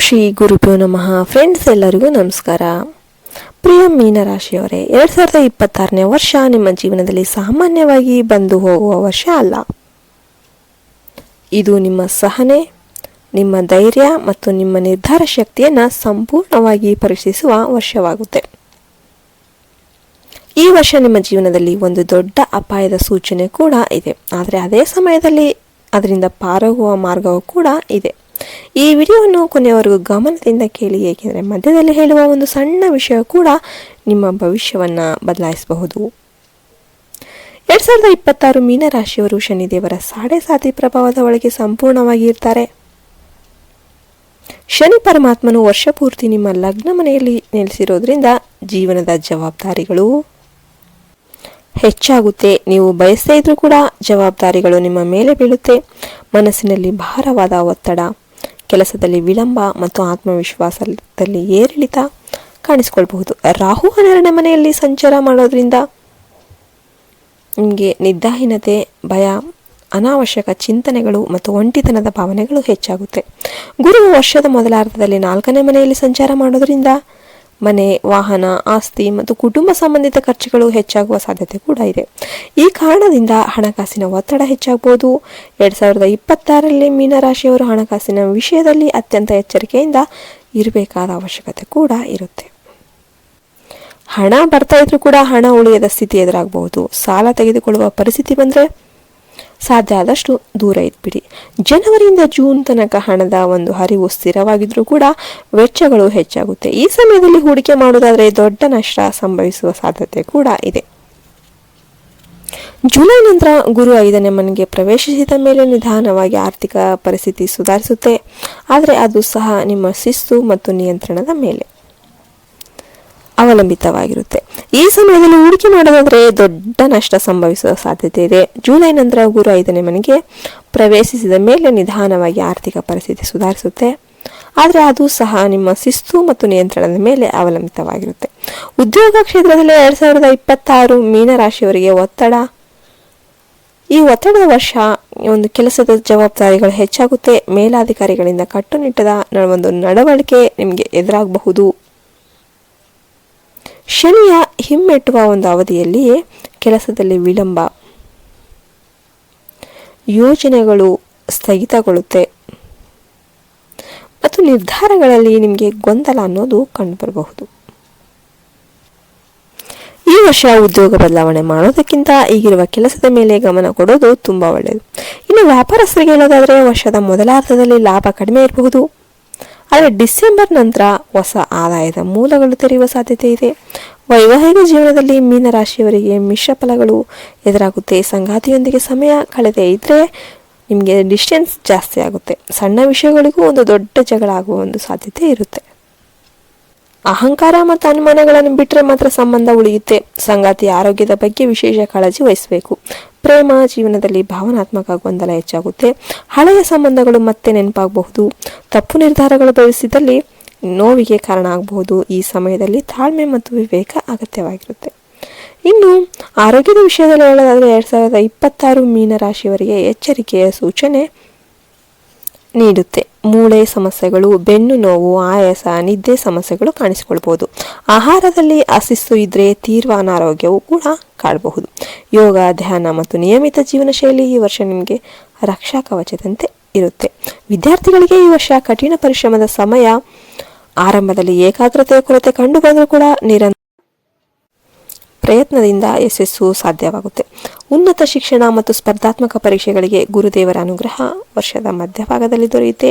ಶ್ರೀ ಗುರುಭ್ಯೋ ನಮಃ. ಫ್ರೆಂಡ್ಸ್ ಎಲ್ಲರಿಗೂ ನಮಸ್ಕಾರ. ಪ್ರಿಯ ಮೀನರಾಶಿಯವರೇ, ಎರಡು ಸಾವಿರದ ಇಪ್ಪತ್ತಾರನೇ ವರ್ಷ ನಿಮ್ಮ ಜೀವನದಲ್ಲಿ ಸಾಮಾನ್ಯವಾಗಿ ಬಂದು ಹೋಗುವ ವರ್ಷ ಅಲ್ಲ. ಇದು ನಿಮ್ಮ ಸಹನೆ, ನಿಮ್ಮ ಧೈರ್ಯ ಮತ್ತು ನಿಮ್ಮ ನಿರ್ಧಾರ ಶಕ್ತಿಯನ್ನು ಸಂಪೂರ್ಣವಾಗಿ ಪರೀಕ್ಷಿಸುವ ವರ್ಷವಾಗುತ್ತೆ. ಈ ವರ್ಷ ನಿಮ್ಮ ಜೀವನದಲ್ಲಿ ಒಂದು ದೊಡ್ಡ ಅಪಾಯದ ಸೂಚನೆ ಕೂಡ ಇದೆ. ಆದರೆ ಅದೇ ಸಮಯದಲ್ಲಿ ಅದರಿಂದ ಪಾರಾಗುವ ಮಾರ್ಗವೂ ಕೂಡ ಇದೆ. ಈ ವಿಡಿಯೋವನ್ನು ಕೊನೆಯವರೆಗೂ ಗಮನದಿಂದ ಕೇಳಿ, ಏಕೆಂದರೆ ಮಧ್ಯದಲ್ಲಿ ಹೇಳುವ ಒಂದು ಸಣ್ಣ ವಿಷಯ ಕೂಡ ನಿಮ್ಮ ಭವಿಷ್ಯವನ್ನು ಬದಲಾಯಿಸಬಹುದು. ಎರಡ್ ಸಾವಿರದ ಇಪ್ಪತ್ತಾರು ಮೀನರಾಶಿಯವರು ಶನಿದೇವರ ಸಾಡೆ ಸಾತಿ ಪ್ರಭಾವದ ಒಳಗೆ ಸಂಪೂರ್ಣವಾಗಿ ಇರ್ತಾರೆ. ಶನಿ ಪರಮಾತ್ಮನು ವರ್ಷ ಪೂರ್ತಿ ನಿಮ್ಮ ಲಗ್ನ ಮನೆಯಲ್ಲಿ ನೆಲೆಸಿರೋದ್ರಿಂದ ಜೀವನದ ಜವಾಬ್ದಾರಿಗಳು ಹೆಚ್ಚಾಗುತ್ತೆ. ನೀವು ಬಯಸದೇ ಇದ್ರೂ ಕೂಡ ಜವಾಬ್ದಾರಿಗಳು ನಿಮ್ಮ ಮೇಲೆ ಬೀಳುತ್ತೆ. ಮನಸ್ಸಿನಲ್ಲಿ ಭಾರವಾದ ಒತ್ತಡ ಕೆಲಸದಲ್ಲಿ ವಿಳಂಬ ಮತ್ತು ಆತ್ಮವಿಶ್ವಾಸದಲ್ಲಿ ಏರಿಳಿತ ಕಾಣಿಸ್ಕೊಳ್ಬಹುದು. ರಾಹು ಹನ್ನೆರಡನೇ ಮನೆಯಲ್ಲಿ ಸಂಚಾರ ಮಾಡೋದ್ರಿಂದ ನಿಮಗೆ ನಿದ್ದಾಹೀನತೆ ಭಯ, ಅನಾವಶ್ಯಕ ಚಿಂತನೆಗಳು ಮತ್ತು ಒಂಟಿತನದ ಭಾವನೆಗಳು ಹೆಚ್ಚಾಗುತ್ತೆ. ಗುರು ವರ್ಷದ ಮೊದಲಾರ್ಧದಲ್ಲಿ ನಾಲ್ಕನೇ ಮನೆಯಲ್ಲಿ ಸಂಚಾರ ಮಾಡೋದ್ರಿಂದ ಮನೆ, ವಾಹನ, ಆಸ್ತಿ ಮತ್ತು ಕುಟುಂಬ ಸಂಬಂಧಿತ ಖರ್ಚುಗಳು ಹೆಚ್ಚಾಗುವ ಸಾಧ್ಯತೆ ಕೂಡ ಇದೆ. ಈ ಕಾರಣದಿಂದ ಹಣಕಾಸಿನ ಒತ್ತಡ ಹೆಚ್ಚಾಗಬಹುದು ಎರಡ್ ಸಾವಿರದ ಇಪ್ಪತ್ತಾರರಲ್ಲಿ ಮೀನರಾಶಿಯವರು ಹಣಕಾಸಿನ ವಿಷಯದಲ್ಲಿ ಅತ್ಯಂತ ಎಚ್ಚರಿಕೆಯಿಂದ ಇರಬೇಕಾದ ಅವಶ್ಯಕತೆ ಕೂಡ ಇರುತ್ತೆ. ಹಣ ಬರ್ತಾ ಇದ್ರೂ ಕೂಡ ಹಣ ಉಳಿಯದ ಸ್ಥಿತಿ ಎದುರಾಗಬಹುದು ಸಾಲ ತೆಗೆದುಕೊಳ್ಳುವ ಪರಿಸ್ಥಿತಿ ಬಂದರೆ ಸಾಧ್ಯ ಆದಷ್ಟು ದೂರ ಇದ್ಬಿಡಿ. ಜನವರಿಯಿಂದ ಜೂನ್ ತನಕ ಹಣದ ಒಂದು ಹರಿವು ಸ್ಥಿರವಾಗಿದ್ರೂ ಕೂಡ ವೆಚ್ಚಗಳು ಹೆಚ್ಚಾಗುತ್ತೆ. ಈ ಸಮಯದಲ್ಲಿ ಹೂಡಿಕೆ ಮಾಡುವುದಾದರೆ ದೊಡ್ಡ ನಷ್ಟ ಸಂಭವಿಸುವ ಸಾಧ್ಯತೆ ಕೂಡ ಇದೆ. ಜುಲೈ ನಂತರ ಗುರು ಐದನೇ ಮನೆಗೆ ಪ್ರವೇಶಿಸಿದ ಮೇಲೆ ನಿಧಾನವಾಗಿ ಆರ್ಥಿಕ ಪರಿಸ್ಥಿತಿ ಸುಧಾರಿಸುತ್ತೆ. ಆದರೆ ಅದು ಸಹ ನಿಮ್ಮ ಶಿಸ್ತು ಮತ್ತು ನಿಯಂತ್ರಣದ ಮೇಲೆ. ಅವಲಂಬಿತವಾಗಿರುತ್ತೆ. ಈ ಸಮಯದಲ್ಲಿ ಹೂಡಿಕೆ ಮಾಡೋದಾದರೆ ದೊಡ್ಡ ನಷ್ಟ ಸಂಭವಿಸುವ ಸಾಧ್ಯತೆ ಇದೆ. ಜುಲೈ ನಂತರ ಗುರು ಐದನೇ ಮನೆಗೆ ಪ್ರವೇಶಿಸಿದ ಮೇಲೆ ನಿಧಾನವಾಗಿ ಆರ್ಥಿಕ ಪರಿಸ್ಥಿತಿ ಸುಧಾರಿಸುತ್ತೆ. ಆದರೆ ಅದು ಸಹ ನಿಮ್ಮ ಶಿಸ್ತು ಮತ್ತು ನಿಯಂತ್ರಣದ ಮೇಲೆ ಅವಲಂಬಿತವಾಗಿರುತ್ತೆ. ಉದ್ಯೋಗ ಕ್ಷೇತ್ರದಲ್ಲಿ ಎರಡು ಸಾವಿರದ ಇಪ್ಪತ್ತಾರು ಮೀನರಾಶಿಯವರಿಗೆ ಒತ್ತಡ. ಈ ಒತ್ತಡದ ವರ್ಷ ಒಂದು ಕೆಲಸದ ಜವಾಬ್ದಾರಿಗಳು ಹೆಚ್ಚಾಗುತ್ತೆ. ಮೇಲಾಧಿಕಾರಿಗಳಿಂದ ಕಟ್ಟುನಿಟ್ಟದ ಒಂದು ನಡವಳಿಕೆ ನಿಮಗೆ ಎದುರಾಗಬಹುದು. ಶನಿಯ ಹಿಮ್ಮೆಟ್ಟುವ ಒಂದು ಅವಧಿಯಲ್ಲಿ ಕೆಲಸದಲ್ಲಿ ವಿಳಂಬ. ಯೋಜನೆಗಳು ಸ್ಥಗಿತಗೊಳ್ಳುತ್ತೆ. ಮತ್ತು ನಿರ್ಧಾರಗಳಲ್ಲಿ ನಿಮಗೆ ಗೊಂದಲ ಅನ್ನೋದು ಕಂಡುಬರಬಹುದು. ಈ ವರ್ಷ ಉದ್ಯೋಗ ಬದಲಾವಣೆ ಮಾಡೋದಕ್ಕಿಂತ ಈಗಿರುವ ಕೆಲಸದ ಮೇಲೆ ಗಮನ ಕೊಡೋದು ತುಂಬ ಒಳ್ಳೆಯದು ಇನ್ನು ವ್ಯಾಪಾರಸ್ಥರಿಗೆ ಹೇಳೋದಾದರೆ ವರ್ಷದ ಮೊದಲಾರ್ಧದಲ್ಲಿ ಲಾಭ ಕಡಿಮೆ ಇರಬಹುದು. ಆದರೆ ಡಿಸೆಂಬರ್ ನಂತರ ಹೊಸ ಆದಾಯದ ಮೂಲಗಳು ತೆರೆಯುವ ಸಾಧ್ಯತೆ ಇದೆ. ವೈವಾಹಿಕ ಜೀವನದಲ್ಲಿ ಮೀನರಾಶಿಯವರಿಗೆ ಮಿಶ್ರ ಫಲಗಳು ಎದುರಾಗುತ್ತೆ. ಸಂಗಾತಿಯೊಂದಿಗೆ ಸಮಯ ಕಳೆದೇ ಇದ್ದರೆ ನಿಮಗೆ ಡಿಸ್ಟೆನ್ಸ್ ಜಾಸ್ತಿ ಆಗುತ್ತೆ. ಸಣ್ಣ ವಿಷಯಗಳಿಗೂ ಒಂದು ದೊಡ್ಡ ಜಗಳ ಆಗುವ ಒಂದು ಸಾಧ್ಯತೆ ಇರುತ್ತೆ. ಅಹಂಕಾರ ಮತ್ತು ಅನುಮಾನಗಳನ್ನು ಬಿಟ್ಟರೆ ಮಾತ್ರ ಸಂಬಂಧ ಉಳಿಯುತ್ತೆ. ಸಂಗಾತಿ ಆರೋಗ್ಯದ ಬಗ್ಗೆ ವಿಶೇಷ ಕಾಳಜಿ ವಹಿಸಬೇಕು. ಪ್ರೇಮ ಜೀವನದಲ್ಲಿ ಭಾವನಾತ್ಮಕ ಗೊಂದಲ ಹೆಚ್ಚಾಗುತ್ತೆ. ಹಳೆಯ ಸಂಬಂಧಗಳು ಮತ್ತೆ ನೆನಪಾಗಬಹುದು. ತಪ್ಪು ನಿರ್ಧಾರಗಳು ಬಯಸಿದಲ್ಲಿ ನೋವಿಗೆ ಕಾರಣ ಆಗಬಹುದು. ಈ ಸಮಯದಲ್ಲಿ ತಾಳ್ಮೆ ಮತ್ತು ವಿವೇಕ ಅಗತ್ಯವಾಗಿರುತ್ತೆ. ಇನ್ನು, ಆರೋಗ್ಯದ ವಿಷಯದಲ್ಲಿ ಹೇಳೋದಾದರೆ ಎರಡು ಸಾವಿರದ ಇಪ್ಪತ್ತಾರು ಮೀನರಾಶಿಯವರಿಗೆ ಎಚ್ಚರಿಕೆಯ ಸೂಚನೆ ನೀಡುತ್ತೆ. ಮೂಳೆ ಸಮಸ್ಯೆಗಳು, ಬೆನ್ನು ನೋವು, ಆಯಾಸ, ನಿದ್ದೆ ಸಮಸ್ಯೆಗಳು ಕಾಣಿಸಿಕೊಳ್ಬೋದು ಆಹಾರದಲ್ಲಿ ಅಸಿಸ್ತು ಇದ್ರೆ ತೀವ್ರ ಅನಾರೋಗ್ಯವು ಕೂಡ ಕಾಡಬಹುದು. ಯೋಗ, ಧ್ಯಾನ ಮತ್ತು ನಿಯಮಿತ ಜೀವನ ಶೈಲಿ ಈ ವರ್ಷ ನಿಮಗೆ ರಕ್ಷಾ ಕವಚದಂತೆ ಇರುತ್ತೆ. ವಿದ್ಯಾರ್ಥಿಗಳಿಗೆ ಈ ವರ್ಷ ಕಠಿಣ ಪರಿಶ್ರಮದ ಸಮಯ. ಆರಂಭದಲ್ಲಿ ಏಕಾಗ್ರತೆಯ ಕೊರತೆ ಕಂಡು ಬಂದರೂ ಕೂಡ ನಿರಂತರ ಪ್ರಯತ್ನದಿಂದ ಯಶಸ್ಸು ಸಾಧ್ಯವಾಗುತ್ತೆ. ಉನ್ನತ ಶಿಕ್ಷಣ ಮತ್ತು ಸ್ಪರ್ಧಾತ್ಮಕ ಪರೀಕ್ಷೆಗಳಿಗೆ ಗುರುದೇವರ ಅನುಗ್ರಹ ವರ್ಷದ ಮಧ್ಯಭಾಗದಲ್ಲಿ ದೊರೆಯುತ್ತೆ.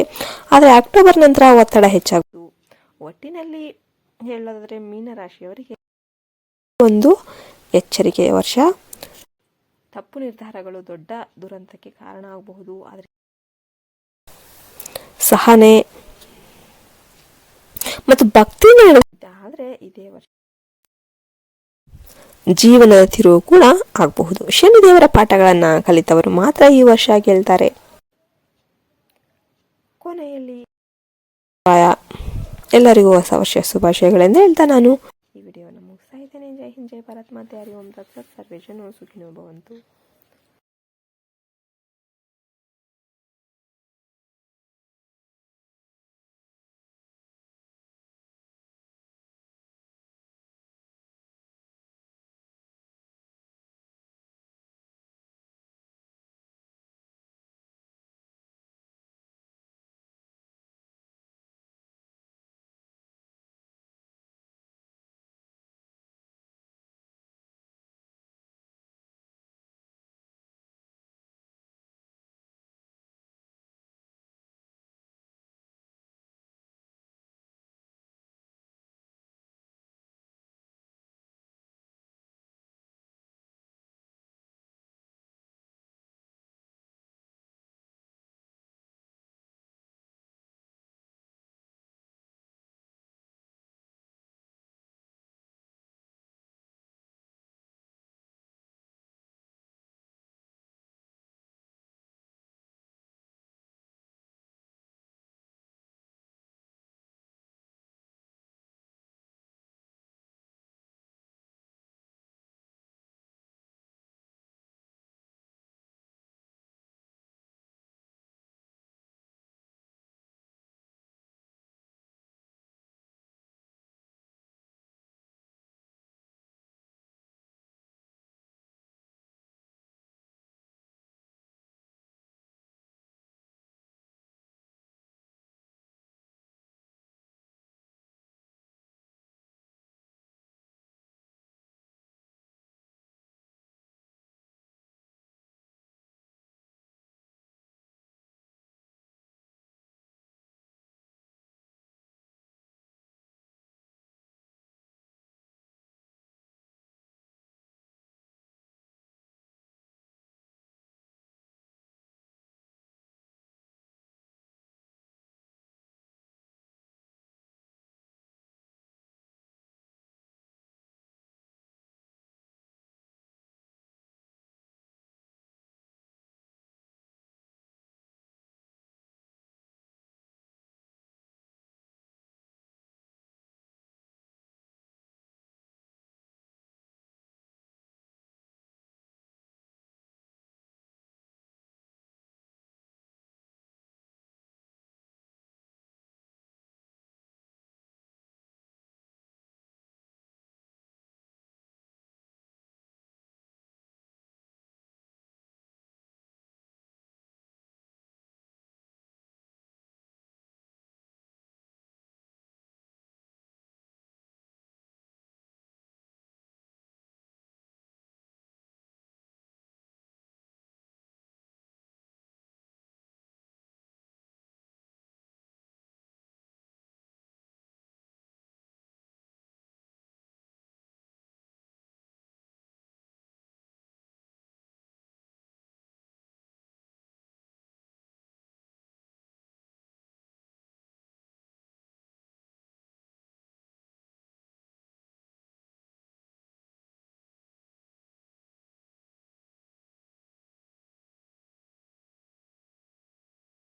ಆದರೆ ಅಕ್ಟೋಬರ್ ನಂತರ ಒತ್ತಡ ಹೆಚ್ಚಾಗುವುದು. ಒಟ್ಟಿನಲ್ಲಿ ಹೇಳೋದಾದರೆ ಮೀನರಾಶಿಯವರಿಗೆ ಒಂದು ಎಚ್ಚರಿಕೆಯ ವರ್ಷ. ತಪ್ಪು ನಿರ್ಧಾರಗಳು ದೊಡ್ಡ ದುರಂತಕ್ಕೆ ಕಾರಣ ಆಗಬಹುದು. ಆದರೆ ಸಹನೆ ಮತ್ತು ಭಕ್ತಿ ಆದರೆ ಇದೇ ವರ್ಷ ಜೀವನದ ತಿರುವು ಕೂಡ ಆಗಬಹುದು. ಶನಿದೇವರ ಪಾಠಗಳನ್ನು ಕಲಿತವರು ಮಾತ್ರ ಈ ವರ್ಷ ಗೆಲ್ತಾರೆ ಕೊನೆಯಲ್ಲಿ ಎಲ್ಲರಿಗೂ ಹೊಸ ವರ್ಷ ಶುಭಾಶಯಗಳೆಂದು ಹೇಳ್ತಾ ನಾನು. ಈ ವಿಡಿಯೋವನ್ನು ಮುಗಿಸ್ತಾ ಇದ್ದೇನೆ. ಜೈ ಹಿಂದ್, ಜೈ ಭಾರತ್. ಮಾತೆ ಹರಿ ಓಂ. ತತ್ಸತ್. ಸರ್ವೇಶನು ಸುಖಿನೋ ಭವಂತು.